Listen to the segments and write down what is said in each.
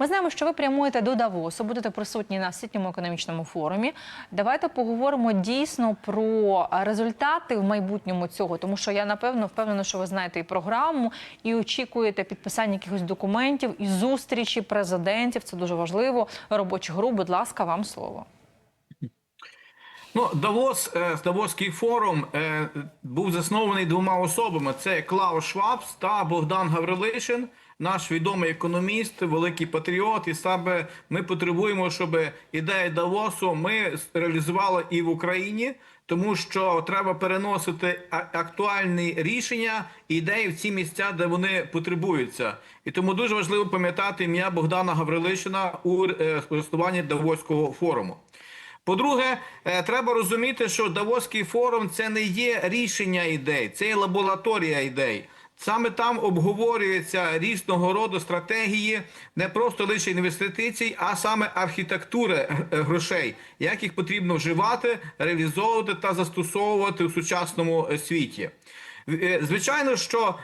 Ми знаємо, що ви прямуєте до Давосу, будете присутні на всесвітньому економічному форумі. Давайте поговоримо дійсно про результати в майбутньому цього, тому що я напевно впевнена, що ви знаєте і програму, і очікуєте підписання якихось документів, і зустрічі президентів. Це дуже важливо. Робочих груп, будь ласка, вам слово. Ну, Давос, е, Давоський форум е, був заснований двома особами: це Клаус Швабс та Богдан Гаврилишин, наш відомий економіст, великий патріот. І саме ми потребуємо, щоб ідеї Давосу ми реалізували і в Україні, тому що треба переносити актуальні рішення ідеї в ці місця, де вони потребуються. І тому дуже важливо пам'ятати ім'я Богдана Гаврилишина у е, користуванні Давоського форуму. По-друге, е, треба розуміти, що Давоський форум це не є рішення ідей, це є лабораторія ідей. Саме там обговорюються різного роду стратегії, не просто лише інвестицій, а саме архітектури е, грошей, як їх потрібно вживати, реалізовувати та застосовувати у сучасному е, світі. Е, Звичайно, що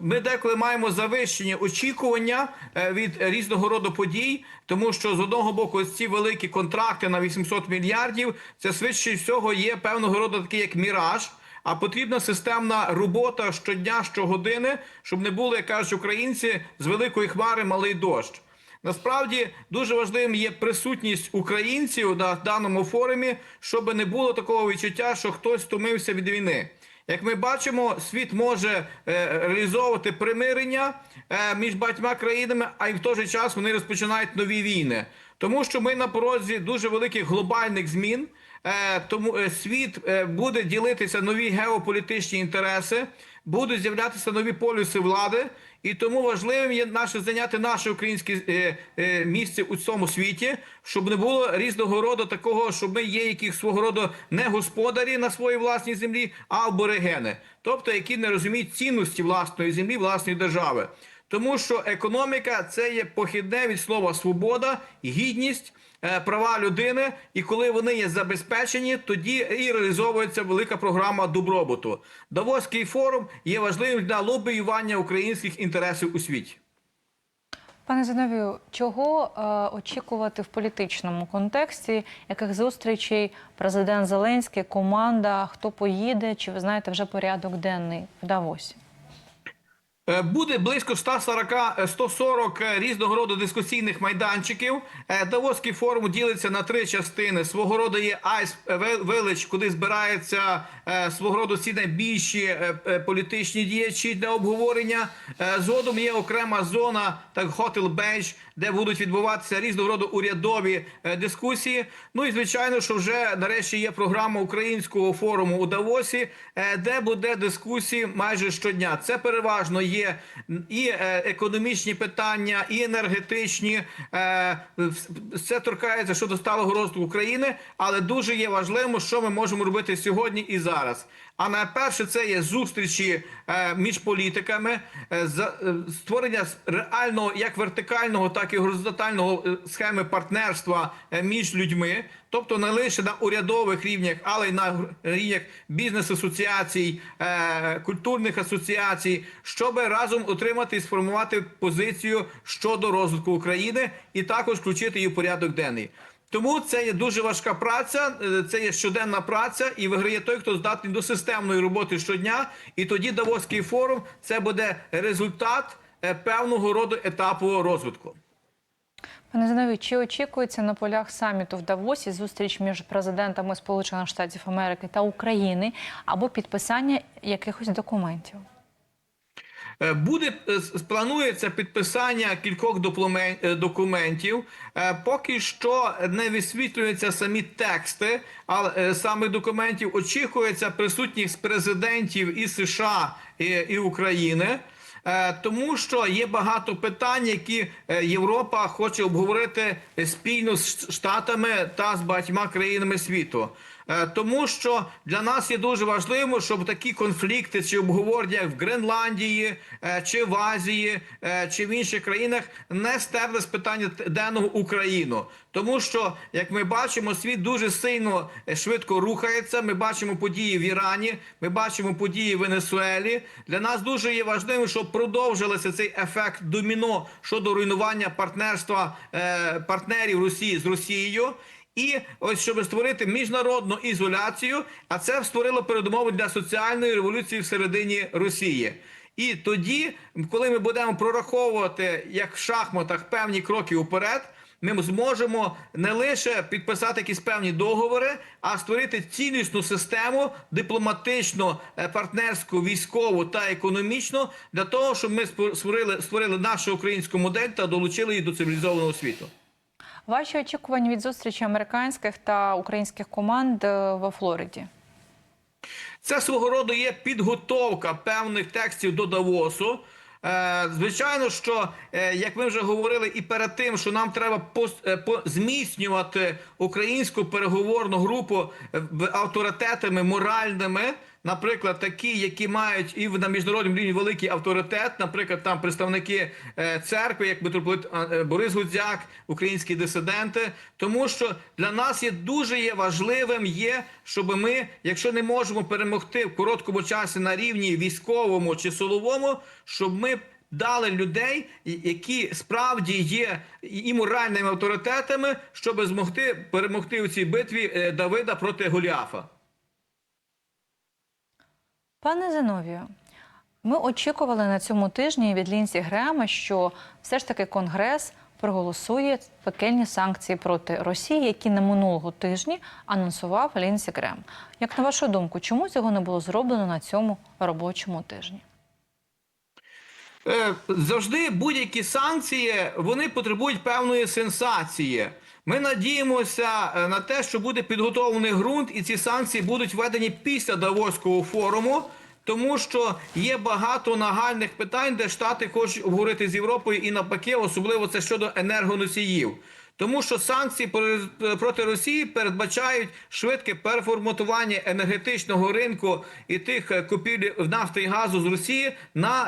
ми деколи маємо завищені очікування е, від різного роду подій, тому що з одного боку ці великі контракти на 800 мільярдів це швидше всього є певного роду такий як міраж. А потрібна системна робота щодня, щогодини, щоб не було, як кажуть українці, з великої хмари малий дощ. Насправді дуже важливим є присутність українців на даному форумі, щоб не було такого відчуття, що хтось втомився від війни. Як ми бачимо, світ може е, реалізовувати примирення е, між багатьма країнами, а й в той же час вони розпочинають нові війни, тому що ми на порозі дуже великих глобальних змін. Е, тому е, світ е, буде ділитися нові геополітичні інтереси, будуть з'являтися нові полюси влади, і тому важливим є наше зайняти наше українське місце у цьому світі, щоб не було різного роду такого, щоб ми є яких свого роду не господарі на своїй власній землі, а аборигени, тобто які не розуміють цінності власної землі, власної держави. Тому що економіка це є похідне від слова свобода, гідність, е, права людини, і коли вони є забезпечені, тоді і реалізовується велика програма добробуту. Давоський форум є важливим для лобіювання українських інтересів у світі. Пане Зиновію, чого е, очікувати в політичному контексті? Яких зустрічей президент Зеленський, команда, хто поїде? Чи ви знаєте вже порядок денний в Давосі? Е, Буде близько 140, е, 140 різного роду дискусійних майданчиків. Е, Давоський форум ділиться на три частини. Свого роду є Ice Village, куди збираються е, свого роду всі найбільші е, е, політичні діячі для обговорення. Е, Згодом є окрема зона, так Hotel Bench, де будуть відбуватися різного роду урядові е, дискусії. Ну і звичайно, що вже нарешті є програма українського форуму у Давосі, е, де буде дискусії майже щодня. Це переважно є і е, економічні питання, і енергетичні. все торкається щодо сталого розвитку України, але дуже є важливим, що ми можемо робити сьогодні і зараз. А найперше це є зустрічі е, між політиками, е, е, створення реального як вертикального, так і горизонтального схеми партнерства між людьми, тобто не лише на урядових рівнях, але й на рівнях бізнес-асоціацій, культурних асоціацій, щоб разом отримати і сформувати позицію щодо розвитку України і також включити її в порядок денний. Тому це є дуже важка праця, е, це є щоденна праця, і виграє той, хто здатний до системної роботи щодня. І тоді Давоський форум це буде результат е, певного роду етапу розвитку. Пане Зиновію, чи очікується на полях саміту в Давосі зустріч між президентами Сполучених Штатів Америки та України або підписання якихось документів? Е, Буде е, планується підписання кількох е, документів. Поки що не висвітлюються самі тексти, але саме документів очікується присутність президентів і США і України. Е, Тому що є багато питань, які е, Європа хоче обговорити спільно з Штатами та з багатьма країнами світу. Е, Тому що для нас є дуже важливо, щоб такі конфлікти чи обговорення в Гренландії, чи в Азії, чи в інших країнах не стерли з питання денного Україну. Тому що, як ми бачимо, світ дуже сильно е, швидко рухається. Ми бачимо події в Ірані, ми бачимо події в Венесуелі. Для нас дуже є важливим, щоб продовжилося цей ефект доміно щодо руйнування партнерства е, партнерів Росії з Росією. І ось щоб створити міжнародну ізоляцію, а це створило передумови для соціальної революції всередині Росії. І тоді, коли ми будемо прораховувати як в шахматах певні кроки уперед, ми зможемо не лише підписати якісь певні договори, а створити цілісну систему дипломатичну, е, партнерську, військову та економічну для того, щоб ми створили, створили нашу українську модель та долучили її до цивілізованого світу. Ваші очікування від зустрічі американських та українських команд е, во Флориді? Це свого роду є підготовка певних текстів до Давосу. Е, Звичайно, що е, як ми вже говорили, і перед тим, що нам треба е, зміцнювати українську переговорну групу авторитетами моральними, наприклад, такі, які мають і на міжнародному рівні великий авторитет, наприклад, там представники е, церкви, як митрополит е, Борис Гудзяк, українські дисиденти, тому що для нас є дуже є важливим є, щоб ми, якщо не можемо перемогти в короткому часі на рівні військовому чи силовому, щоб ми дали людей, які справді є і моральними авторитетами, щоб змогти перемогти у цій битві е, Давида проти Голіафа. Пане Зиновію, ми очікували на цьому тижні від Лінсі Грема, що все ж таки Конгрес проголосує пекельні санкції проти Росії, які на минулого тижні анонсував Лінсі Грем. Як на вашу думку, чому цього не було зроблено на цьому робочому тижні? Е, завжди будь-які санкції вони потребують певної сенсації. Ми надіємося е, на те, що буде підготовлений ґрунт, і ці санкції будуть введені після Давоського форуму, тому що є багато нагальних питань, де Штати хочуть обговорити з Європою і навпаки, особливо це щодо енергоносіїв. Тому що санкції проти Росії передбачають швидке переформатування енергетичного ринку і тих е, купівлі нафти і газу з Росії на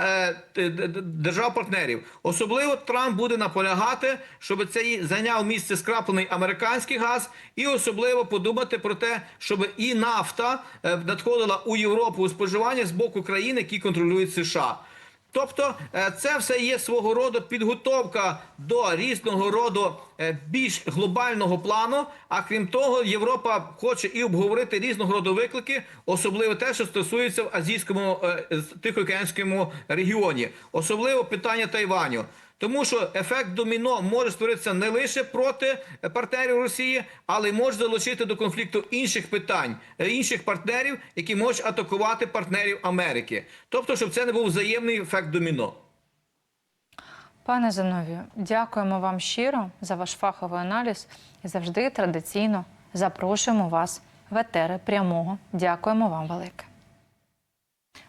е, держав-партнерів. Особливо Трамп буде наполягати, щоб це зайняв місце скраплений американський газ, і особливо подумати про те, щоб і нафта е, надходила у Європу у споживання з боку країн, які контролюють США. Тобто е, це все є свого роду підготовка до різного роду е, більш глобального плану. А крім того, Європа хоче і обговорити різного роду виклики, особливо те, що стосується в азійському е, тихоокеанському регіоні, особливо питання Тайваню. Тому що ефект доміно може створитися не лише проти е, партнерів Росії, але й може залучити до конфлікту інших питань, е, інших партнерів, які можуть атакувати партнерів Америки. Тобто, щоб це не був взаємний ефект доміно. Пане Зиновію, дякуємо вам щиро за ваш фаховий аналіз і завжди традиційно запрошуємо вас в етери прямого. Дякуємо вам велике.